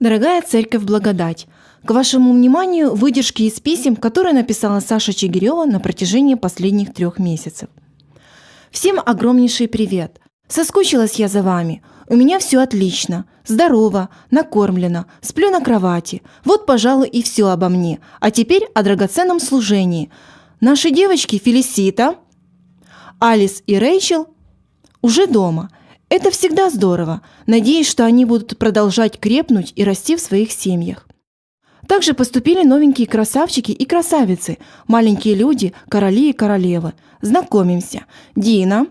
Дорогая церковь Благодать, к вашему вниманию выдержки из писем, которые написала Саша Чигирева на протяжении последних трех месяцев. Всем огромнейший привет! Соскучилась я за вами. У меня все отлично. Здорово, накормлена, сплю на кровати. Вот, пожалуй, и все обо мне. А теперь о драгоценном служении. Наши девочки Фелисита, Алис и Рэйчел уже дома – это всегда здорово. Надеюсь, что они будут продолжать крепнуть и расти в своих семьях. Также поступили новенькие красавчики и красавицы, маленькие люди, короли и королевы. Знакомимся. Дина.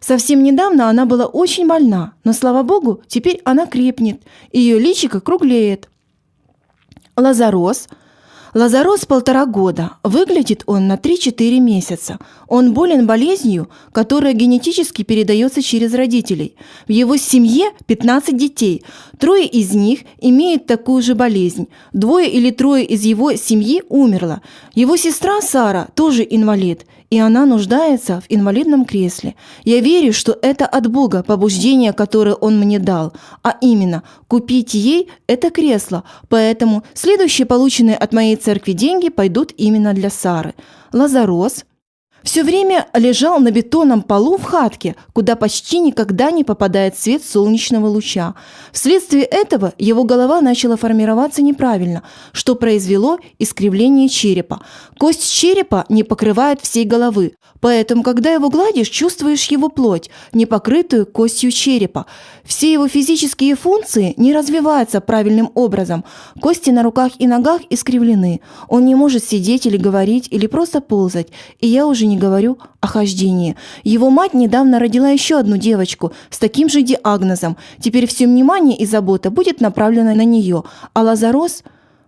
Совсем недавно она была очень больна, но, слава богу, теперь она крепнет, ее личико круглеет. Лазарос – Лазарос полтора года. Выглядит он на 3-4 месяца. Он болен болезнью, которая генетически передается через родителей. В его семье 15 детей. Трое из них имеют такую же болезнь. Двое или трое из его семьи умерло. Его сестра Сара тоже инвалид и она нуждается в инвалидном кресле. Я верю, что это от Бога побуждение, которое Он мне дал, а именно купить ей это кресло. Поэтому следующие полученные от моей церкви деньги пойдут именно для Сары. Лазарос – все время лежал на бетонном полу в хатке, куда почти никогда не попадает свет солнечного луча. Вследствие этого его голова начала формироваться неправильно, что произвело искривление черепа. Кость черепа не покрывает всей головы, поэтому, когда его гладишь, чувствуешь его плоть, не покрытую костью черепа. Все его физические функции не развиваются правильным образом. Кости на руках и ногах искривлены. Он не может сидеть или говорить, или просто ползать. И я уже не не говорю о хождении. Его мать недавно родила еще одну девочку с таким же диагнозом. Теперь все внимание и забота будет направлено на нее, а Лазарос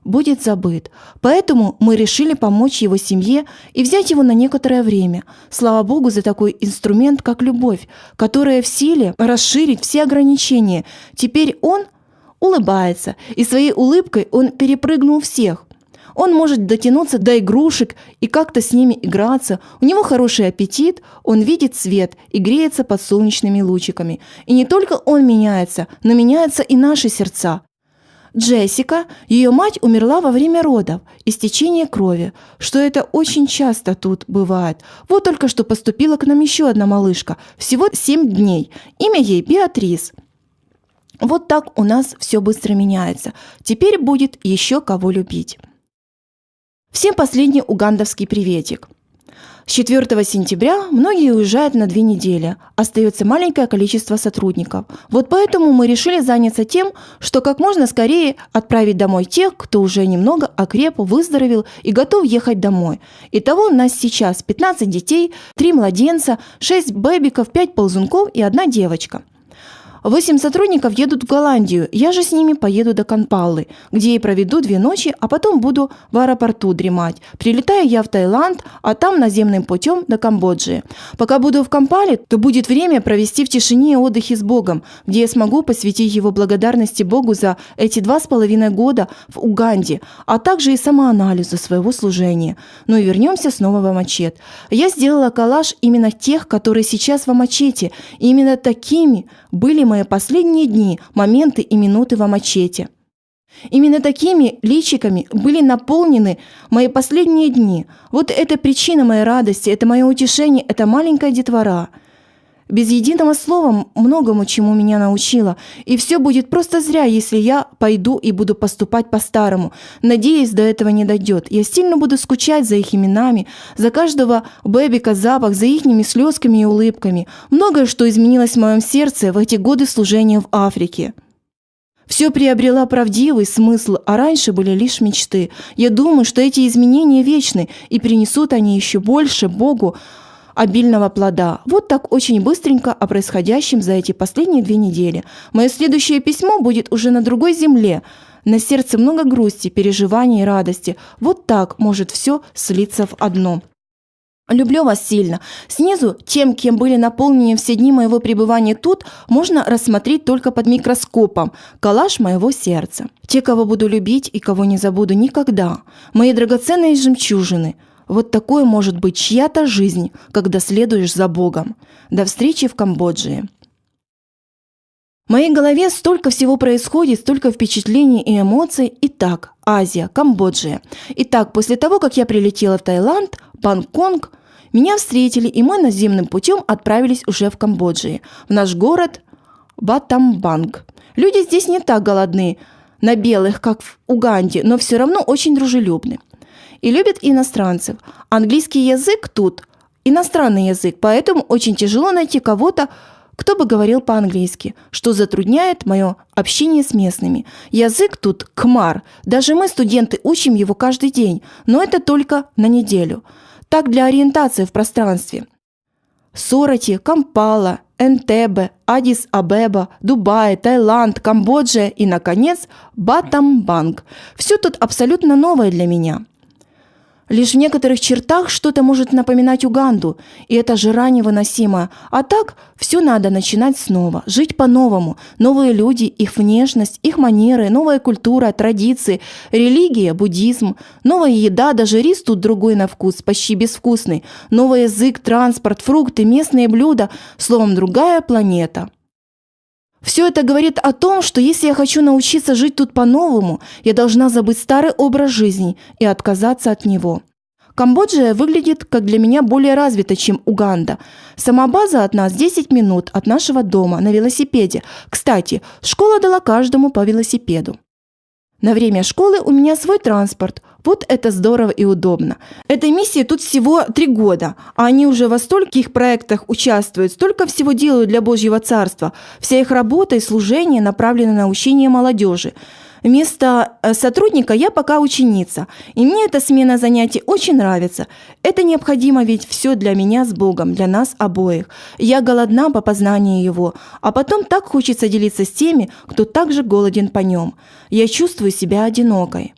будет забыт. Поэтому мы решили помочь его семье и взять его на некоторое время. Слава Богу за такой инструмент, как любовь, которая в силе расширить все ограничения. Теперь он улыбается, и своей улыбкой он перепрыгнул всех. Он может дотянуться до игрушек и как-то с ними играться. У него хороший аппетит, он видит свет и греется под солнечными лучиками. И не только он меняется, но меняются и наши сердца. Джессика, ее мать умерла во время родов, истечения крови, что это очень часто тут бывает. Вот только что поступила к нам еще одна малышка, всего 7 дней. Имя ей Беатрис. Вот так у нас все быстро меняется. Теперь будет еще кого любить. Всем последний угандовский приветик. С 4 сентября многие уезжают на две недели. Остается маленькое количество сотрудников. Вот поэтому мы решили заняться тем, что как можно скорее отправить домой тех, кто уже немного окреп, выздоровел и готов ехать домой. Итого у нас сейчас 15 детей, 3 младенца, 6 бэбиков, 5 ползунков и одна девочка – Восемь сотрудников едут в Голландию, я же с ними поеду до Канпаллы, где и проведу две ночи, а потом буду в аэропорту дремать. Прилетаю я в Таиланд, а там наземным путем до Камбоджи. Пока буду в Кампале, то будет время провести в тишине и отдыхе с Богом, где я смогу посвятить его благодарности Богу за эти два с половиной года в Уганде, а также и самоанализу своего служения. Ну и вернемся снова в Амачет. Я сделала коллаж именно тех, которые сейчас в Амачете, и именно такими были мои последние дни, моменты и минуты в Амачете. Именно такими личиками были наполнены мои последние дни. Вот это причина моей радости, это мое утешение, это маленькая детвора – без единого слова многому чему меня научила. И все будет просто зря, если я пойду и буду поступать по-старому. Надеюсь, до этого не дойдет. Я сильно буду скучать за их именами, за каждого бэбика запах, за ихними слезками и улыбками. Многое, что изменилось в моем сердце в эти годы служения в Африке. Все приобрело правдивый смысл, а раньше были лишь мечты. Я думаю, что эти изменения вечны, и принесут они еще больше Богу обильного плода. Вот так очень быстренько о происходящем за эти последние две недели. Мое следующее письмо будет уже на другой земле. На сердце много грусти, переживаний и радости. Вот так может все слиться в одно. Люблю вас сильно. Снизу, тем, кем были наполнены все дни моего пребывания тут, можно рассмотреть только под микроскопом коллаж моего сердца. Те, кого буду любить и кого не забуду никогда. Мои драгоценные жемчужины – вот такой может быть чья-то жизнь, когда следуешь за Богом. До встречи в Камбодже. В моей голове столько всего происходит, столько впечатлений и эмоций. Итак, Азия, Камбоджа. Итак, после того, как я прилетела в Таиланд, Бангконг, меня встретили, и мы наземным путем отправились уже в Камбоджи, в наш город Батамбанг. Люди здесь не так голодны на белых, как в Уганде, но все равно очень дружелюбны. И любят иностранцев. Английский язык тут иностранный язык, поэтому очень тяжело найти кого-то, кто бы говорил по-английски, что затрудняет мое общение с местными. Язык тут кмар. Даже мы, студенты, учим его каждый день, но это только на неделю. Так для ориентации в пространстве. Сорати, Кампала, Энтебе, Адис-Абеба, Дубай, Таиланд, Камбоджа и, наконец, Батамбанг. Все тут абсолютно новое для меня – Лишь в некоторых чертах что-то может напоминать Уганду, и это жара невыносимая. А так все надо начинать снова, жить по-новому. Новые люди, их внешность, их манеры, новая культура, традиции, религия, буддизм, новая еда, даже рис тут другой на вкус, почти безвкусный, новый язык, транспорт, фрукты, местные блюда, словом, другая планета. Все это говорит о том, что если я хочу научиться жить тут по-новому, я должна забыть старый образ жизни и отказаться от него. Камбоджа выглядит, как для меня, более развита, чем Уганда. Сама база от нас 10 минут от нашего дома на велосипеде. Кстати, школа дала каждому по велосипеду. На время школы у меня свой транспорт. Вот это здорово и удобно. Этой миссии тут всего три года, а они уже во стольких проектах участвуют, столько всего делают для Божьего Царства. Вся их работа и служение направлены на учение молодежи. Вместо э, сотрудника я пока ученица, и мне эта смена занятий очень нравится. Это необходимо, ведь все для меня с Богом, для нас обоих. Я голодна по познанию Его, а потом так хочется делиться с теми, кто также голоден по нем. Я чувствую себя одинокой.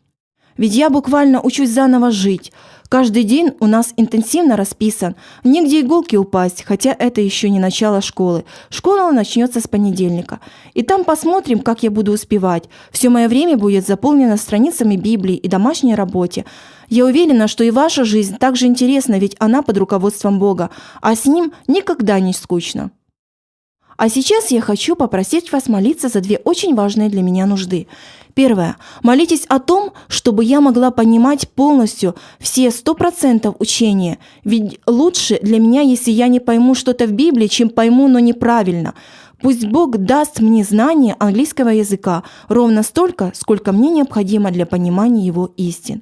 Ведь я буквально учусь заново жить – Каждый день у нас интенсивно расписан. Негде иголки упасть, хотя это еще не начало школы. Школа начнется с понедельника. И там посмотрим, как я буду успевать. Все мое время будет заполнено страницами Библии и домашней работе. Я уверена, что и ваша жизнь также интересна, ведь она под руководством Бога, а с Ним никогда не скучно. А сейчас я хочу попросить вас молиться за две очень важные для меня нужды. Первое. Молитесь о том, чтобы я могла понимать полностью все сто процентов учения. Ведь лучше для меня, если я не пойму что-то в Библии, чем пойму, но неправильно. Пусть Бог даст мне знание английского языка ровно столько, сколько мне необходимо для понимания его истин.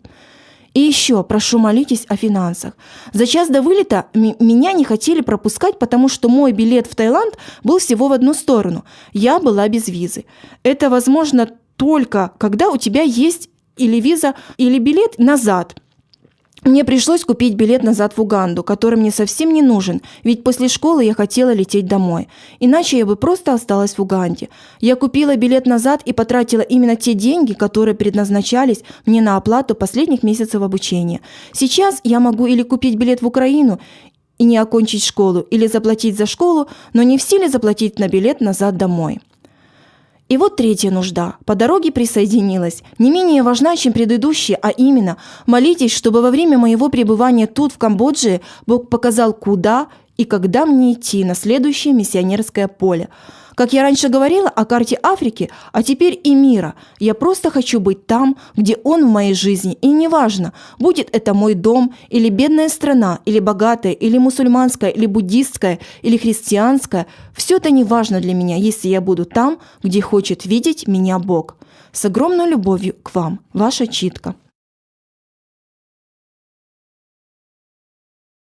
И еще прошу молитесь о финансах. За час до вылета меня не хотели пропускать, потому что мой билет в Таиланд был всего в одну сторону. Я была без визы. Это возможно только когда у тебя есть или виза, или билет назад. Мне пришлось купить билет назад в Уганду, который мне совсем не нужен, ведь после школы я хотела лететь домой. Иначе я бы просто осталась в Уганде. Я купила билет назад и потратила именно те деньги, которые предназначались мне на оплату последних месяцев обучения. Сейчас я могу или купить билет в Украину и не окончить школу, или заплатить за школу, но не в силе заплатить на билет назад домой. И вот третья нужда. По дороге присоединилась. Не менее важна, чем предыдущие, а именно молитесь, чтобы во время моего пребывания тут, в Камбодже, Бог показал, куда и когда мне идти на следующее миссионерское поле. Как я раньше говорила о карте Африки, а теперь и мира. Я просто хочу быть там, где он в моей жизни. И неважно, будет это мой дом, или бедная страна, или богатая, или мусульманская, или буддистская, или христианская. Все это не важно для меня, если я буду там, где хочет видеть меня Бог. С огромной любовью к вам, ваша Читка.